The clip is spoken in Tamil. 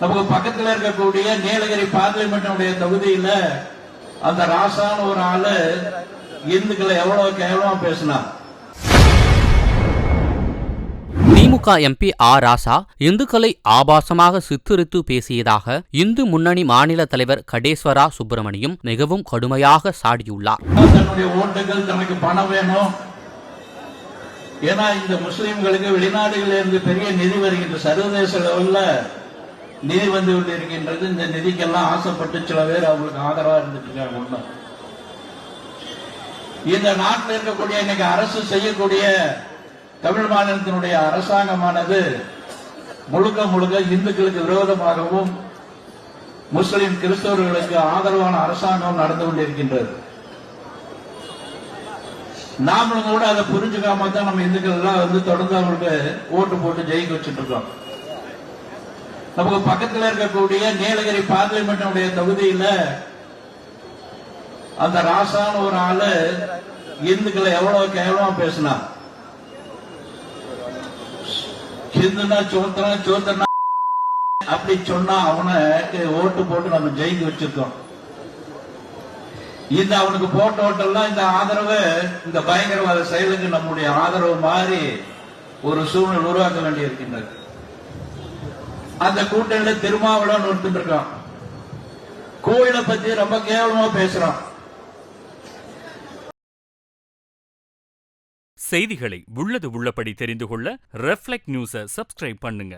நமக்கு பக்கத்துல இருக்கக்கூடிய நீலகிரி பார்லிமெண்ட் தொகுதியில அந்த ராசான ஒரு ஆளு இந்துக்களை எவ்வளவு கேவலமா பேசினார். திமுக எம்பி ஆர் ராசா இந்துக்களை ஆபாசமாக சித்தரித்து பேசியதாக இந்து முன்னணி மாநில தலைவர் கடேஸ்வரா சுப்பிரமணியம் மிகவும் கடுமையாக சாடியுள்ளார். தன்னுடைய ஓட்டுகள் தனக்கு பணம் வேணும். ஏன்னா இந்த முஸ்லிம்களுக்கு வெளிநாடுகளில் இருந்து பெரிய நிதி வருகின்ற சர்வதேச லெவல்ல நிதி வந்து கொண்டு இருக்கின்றது இந்த நிதிக்கெல்லாம் ஆசைப்பட்டு சில பேர் அவங்களுக்கு ஆதரவா இருந்துட்டு இருக்காங்க இந்த நாட்டில் இருக்கக்கூடிய இன்னைக்கு அரசு செய்யக்கூடிய தமிழ் மாநிலத்தினுடைய அரசாங்கமானது முழுக்க முழுக்க இந்துக்களுக்கு விரோதமாகவும் முஸ்லிம் கிறிஸ்தவர்களுக்கு ஆதரவான அரசாங்கம் நடந்து கொண்டிருக்கின்றது. நாமளும் கூட அதை புரிஞ்சுக்காம தான் நம்ம இந்துக்கள் எல்லாம் வந்து தொடர்ந்து அவங்களுக்கு ஓட்டு போட்டு ஜெயிக்க வச்சுட்டு இருக்கோம். நமக்கு பக்கத்துல இருக்கக்கூடிய நீலகிரி பார்லிமெண்ட் தொகுதியில அந்த ராசான ஒரு ஆளு இந்துக்களை எவ்வளவு கேவலமா பேசினார் ஹிந்துனா சோத்தனா சோத்தனா அப்படி சொன்னா அவனை ஓட்டு போட்டு நம்ம ஜெயிக்க வச்சிருக்கோம். இந்த அவனுக்கு போட்ட ஓட்டெல்லாம் இந்த ஆதரவு இந்த பயங்கரவாத செயலுக்கு நம்முடைய ஆதரவு மாறி ஒரு சூழ்நிலை உருவாக்க வேண்டியிருக்கின்றது. அந்த கூட்டணியில திருமாவளவன் ஒருத்தன் இருக்கான் கோயிலை பத்தி ரொம்ப கேவலமா பேசுறான். செய்திகளை உள்ளது உள்ளபடி தெரிந்து கொள்ள ரெஃப்ளெக்ட் நியூஸை சப்ஸ்கிரைப் பண்ணுங்க.